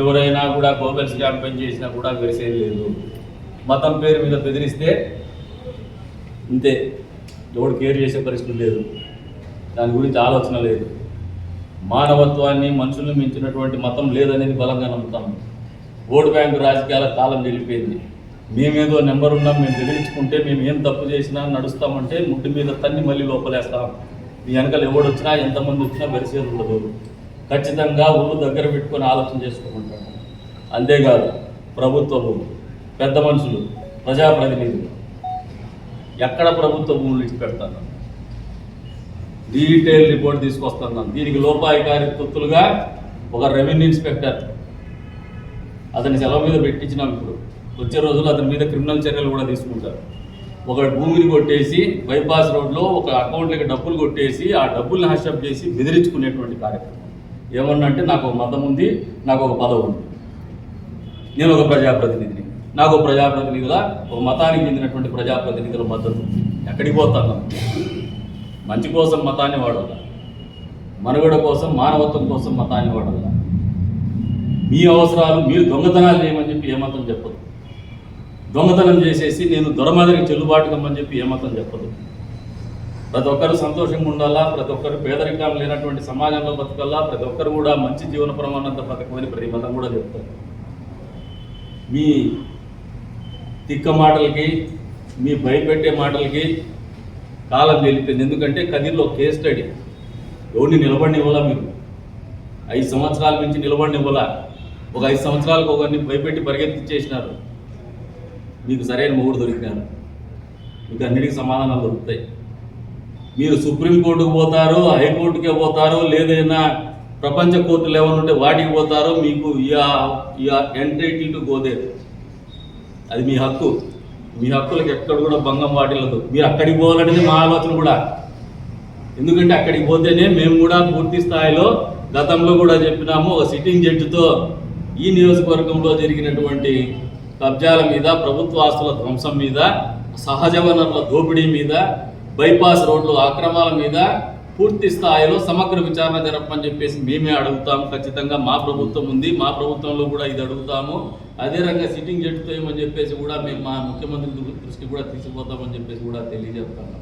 ఎవరైనా కూడా Goebbels campaign చేసినా కూడా వెరిసేది లేదు. మతం పేరు మీద బెదిరిస్తే ఇంతే. ఎవడు కేర్ చేసే పరిస్థితి లేదు. దాని గురించి ఆలోచన లేదు. మానవత్వాన్ని మనుషులను మించినటువంటి మతం లేదనేది బలంగా నమ్ముతాము ఓటు బ్యాంకు రాజకీయాల కాలం వెళ్ళిపోయింది మేమేదో నెంబర్ ఉన్నాం మేము బెదిరించుకుంటే మేము ఏం తప్పు చేసినా నడుస్తామంటే ముట్టి మీద తన్ని మళ్ళీ లోపలేస్తాం. మీ వెనకాల ఎవడు వచ్చినా ఎంతమంది వచ్చినా వెరిసేది ఉండదు. ఖచ్చితంగా ఊళ్ళు దగ్గర పెట్టుకొని ఆలోచన చేసుకోమంటాడు. అంతేకాదు ప్రభుత్వ పెద్ద మనుషులు ప్రజాప్రతినిధులు ఎక్కడ ప్రభుత్వ భూములు ఇచ్చి పెడతాను డీటెయిల్ రిపోర్ట్ తీసుకొస్తున్నాను దీనికి లోపాయికారి తొత్తులుగా ఒక రెవెన్యూ ఇన్స్పెక్టర్ అతని సెలవు మీద పెట్టించినాం ఇప్పుడు. వచ్చే రోజుల్లో అతని మీద క్రిమినల్ చర్యలు కూడా తీసుకుంటారు. ఒక భూమిని కొట్టేసి బైపాస్ రోడ్లో ఒక అకౌంట్లకి డబ్బులు కొట్టేసి ఆ డబ్బుల్ని హస్టప్ చేసి బెదిరించుకునేటువంటి కార్యక్రమం. ఏమన్నా అంటే నాకు ఒక మతం ఉంది నాకు ఒక పదవి ఉంది. నేను ఒక ప్రజాప్రతినిధిని. నాకు ఒక ప్రజాప్రతినిధుల ఒక మతానికి చెందినటువంటి ప్రజాప్రతినిధుల మద్దతు ఎక్కడికి పోతాను? మంచి కోసం మతాన్ని వాడాల మనుగడ కోసం మానవత్వం కోసం మతాన్ని వాడాల మీ అవసరాలు మీరు దొంగతనాలు చేయమని చెప్పి ఏ మతం చెప్పదు దొంగతనం చేసేసి నేను దొరమాదిరికి చెల్లుబాటు కమ్మని చెప్పి ఏ మతం చెప్పదు ప్రతి ఒక్కరు సంతోషంగా ఉండాలా? ప్రతి ఒక్కరు పేదరికం లేనటువంటి సమాజంలో బతకల్లా ప్రతి ఒక్కరు కూడా మంచి జీవన ప్రమాణంతో బతకమని ప్రతి మతం కూడా చెప్తారు. మీ తిక్క మాటలకి మీ భయపెట్టే మాటలకి కాలం తెలిపింది ఎందుకంటే కదిర్లో కేస్ స్టడీ ఎవరిని నిలబడినివ్వాలా మీరు? ఐదు సంవత్సరాల నుంచి నిలబడినివ్వాలా? ఒక ఐదు సంవత్సరాలకు ఒకరిని భయపెట్టి పరిగెత్తించేసినారు మీకు సరైన మూడు దొరికినారు మీకు అన్నిటికీ సమాధానాలు దొరుకుతాయి. మీరు సుప్రీంకోర్టుకు పోతారు హైకోర్టుకే పోతారు లేదైనా ప్రపంచ కోర్టులు ఏమైనా ఉంటే వాటికి పోతారో మీకు ఎంటైటిల్ టు గోదే అది మీ హక్కు. మీ హక్కులకు ఎక్కడ కూడా భంగం వాటిల్లదు. మీరు అక్కడికి పోవాలనేది మా ఆలోచన కూడా. ఎందుకంటే అక్కడికి పోతేనే మేము కూడా పూర్తి స్థాయిలో గతంలో కూడా చెప్పినాము ఒక సిట్టింగ్ జడ్జితో ఈ నియోజకవర్గంలో జరిగినటువంటి కబ్జాల మీద ప్రభుత్వ ఆస్తుల ధ్వంసం మీద సహజ వనరుల దోపిడీ మీద బైపాస్ రోడ్లు అక్రమాల మీద పూర్తి స్థాయిలో సమగ్ర విచారణ జరపని చెప్పేసి మేమే అడుగుతాము ఖచ్చితంగా మా ప్రభుత్వం ఉంది. మా ప్రభుత్వంలో కూడా ఇది అడుగుతాము. అదే రంగా సిట్టింగ్ జడ్జితో ఏమని చెప్పేసి కూడా మేము మా ముఖ్యమంత్రి దృష్టి కూడా తీసుకుపోతామని చెప్పేసి కూడా తెలియజేస్తాము